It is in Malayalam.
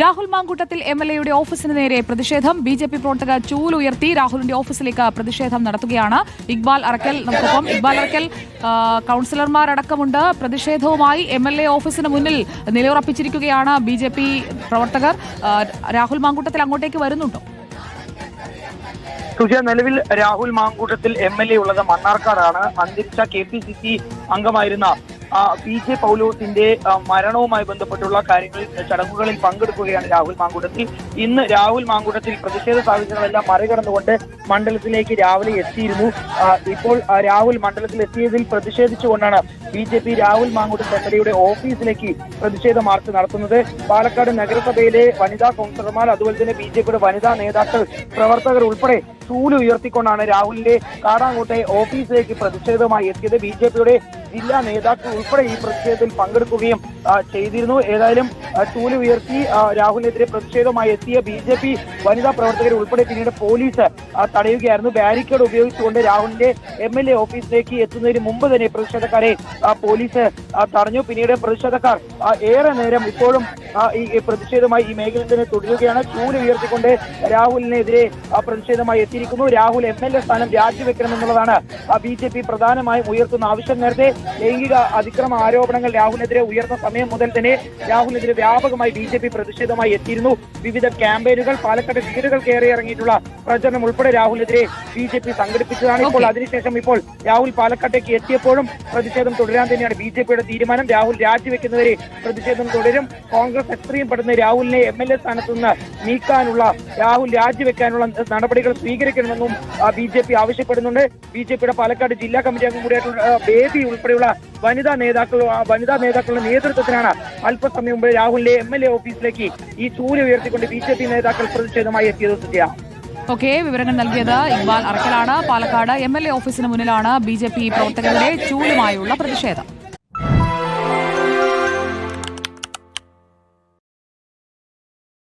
രാഹുൽ മാങ്കൂട്ടത്തിൽ എം എൽ എയുടെ ഓഫീസിന് നേരെ പ്രതിഷേധം. ബി ജെ പി പ്രവർത്തകർ ചൂലുയർത്തി രാഹുലിന്റെ ഓഫീസിലേക്ക് പ്രതിഷേധം നടത്തുകയാണ്. ഇക്ബാൽ അറക്കൽ നമുക്കൊപ്പം. ഇക്ബാൽ അറക്കൽ കൗൺസിലർമാരടക്കമുണ്ട്. പ്രതിഷേധവുമായി എം എൽ എ ഓഫീസിന് മുന്നിൽ നിലയുറപ്പിച്ചിരിക്കുകയാണ് ബി ജെ പി പ്രവർത്തകർ. രാഹുൽ മാങ്കൂട്ടത്തിൽ അങ്ങോട്ടേക്ക് വരുന്നുണ്ടോ? സുജ നിലവിൽ Rahul Mankootathil M L A ഉള്ളത് മണ്ണാർക്കാടാണ്. അന്തരിച്ച കെ പി സി സി അംഗമായിരുന്ന പി ജെ പൗലോസിന്റെ മരണവുമായി ബന്ധപ്പെട്ടുള്ള കാര്യങ്ങളിൽ ചടങ്ങുകളിൽ പങ്കെടുക്കുകയാണ് രാഹുൽ മാങ്കുടത്തിൽ ഇന്ന് രാഹുൽ മാങ്കുടത്തിൽ പ്രതിഷേധ സാഹചര്യങ്ങളെല്ലാം മറികടന്നുകൊണ്ട് മണ്ഡലത്തിലേക്ക് രാവിലെ എത്തിയിരുന്നു. ഇപ്പോൾ രാഹുൽ മണ്ഡലത്തിൽ എത്തിയതിൽ പ്രതിഷേധിച്ചുകൊണ്ടാണ് B J P Rahul Mankootathil M L എയുടെ ഓഫീസിലേക്ക് പ്രതിഷേധ മാർച്ച് നടത്തുന്നത്. പാലക്കാട് നഗരസഭയിലെ വനിതാ കൗൺസിലർമാർ അതുപോലെ തന്നെ ബി ജെ പിയുടെ വനിതാ നേതാക്കൾ പ്രവർത്തകർ ഉൾപ്പെടെ ചൂൽ ഉയർത്തിക്കൊണ്ടാണ് രാഹുലിന്റെ കാടാങ്കോട്ടെ ഓഫീസിലേക്ക് പ്രതിഷേധവുമായി എത്തിയത്. ബി ജെ പിയുടെ ജില്ലാ നേതാക്കൾ ഉൾപ്പെടെ ഈ പ്രതിഷേധത്തിൽ പങ്കെടുക്കുകയും ചെയ്തിരുന്നു. ഏതായാലും ചൂൽ ഉയർത്തി രാഹുലിനെതിരെ പ്രതിഷേധവുമായി എത്തിയ ബി ജെ പി വനിതാ പ്രവർത്തകരെ ഉൾപ്പെടെ പിന്നീട് പോലീസ് തടയുകയായിരുന്നു. ബാരിക്കേഡ് ഉപയോഗിച്ചുകൊണ്ട് രാഹുലിന്റെ എം എൽ എ ഓഫീസിലേക്ക് എത്തുന്നതിന് മുമ്പ് തന്നെ പ്രതിഷേധക്കാരെ പോലീസ് തടഞ്ഞു. പിന്നീട് പ്രതിഷേധക്കാർ ഏറെ നേരം ഇപ്പോഴും ഈ പ്രതിഷേധമായി ഈ മേഖലയിൽ തന്നെ തുടരുകയാണ്. ചൂൽ ഉയർത്തിക്കൊണ്ട് രാഹുലിനെതിരെ പ്രതിഷേധമായി എത്തിയിരിക്കുന്നു. രാഹുൽ എം എൽ എ സ്ഥാനം രാജിവെക്കണമെന്നുള്ളതാണ് ബി ജെ പി പ്രധാനമായും ഉയർത്തുന്ന ആവശ്യം. നേരത്തെ ലൈംഗിക അതിക്രമ ആരോപണങ്ങൾ രാഹുലിനെതിരെ ഉയർന്ന സമയം മുതൽ തന്നെ രാഹുലിനെതിരെ വ്യാപകമായി ബി ജെ പി പ്രതിഷേധമായി എത്തിയിരുന്നു. വിവിധ ക്യാമ്പയിനുകൾ പാലക്കാട് വീടുകൾ കയറി ഇറങ്ങിയിട്ടുള്ള പ്രചരണം ഉൾപ്പെടെ രാഹുലിനെതിരെ ബി ജെ പി സംഘടിപ്പിച്ചതാണ്. ഇപ്പോൾ. അതിനുശേഷം ഇപ്പോൾ രാഹുൽ പാലക്കാട്ടേക്ക് എത്തിയപ്പോഴും പ്രതിഷേധം തുടരാൻ തന്നെയാണ് ബി ജെ പിയുടെ തീരുമാനം. രാഹുൽ രാജിവെക്കുന്നവരെ പ്രതിഷേധം തുടരും. കോൺഗ്രസ് എത്രയും പെടുന്ന രാഹുലിനെ എം എൽ എ സ്ഥാനത്ത് നിന്ന് നീക്കാനുള്ള രാഹുൽ രാജിവെക്കാനുള്ള നടപടികൾ സ്വീകരിക്കണമെന്നും ബി ജെ പി ആവശ്യപ്പെടുന്നുണ്ട്. ബി ജെ പിയുടെ പാലക്കാട് ജില്ലാ കമ്മിറ്റി അംഗം കൂടിയായിട്ടുള്ള ബേബി ഉൾപ്പെടെയുള്ള വനിതാ നേതാക്കൾ വനിതാ നേതാക്കളുടെ നേതൃത്വത്തിലാണ് അല്പസമയം മുമ്പ് രാഹുലിന്റെ എം എൽ എ ഓഫീസിലേക്ക് ഈ ചൂൽ ഉയർത്തിക്കൊണ്ട് ബി ജെ പി നേതാക്കൾ പ്രതിഷേധമായി എത്തിയത് സത്യ ഓക്കെ വിവരങ്ങൾ നൽകിയത് ഇക്ബാൽ അറക്കലാണ്. പാലക്കാട് എം എൽ എ ഓഫീസിന് മുന്നിലാണ് ബി ജെ പി പ്രവർത്തകരുടെ ചൂലുമായുള്ള പ്രതിഷേധം.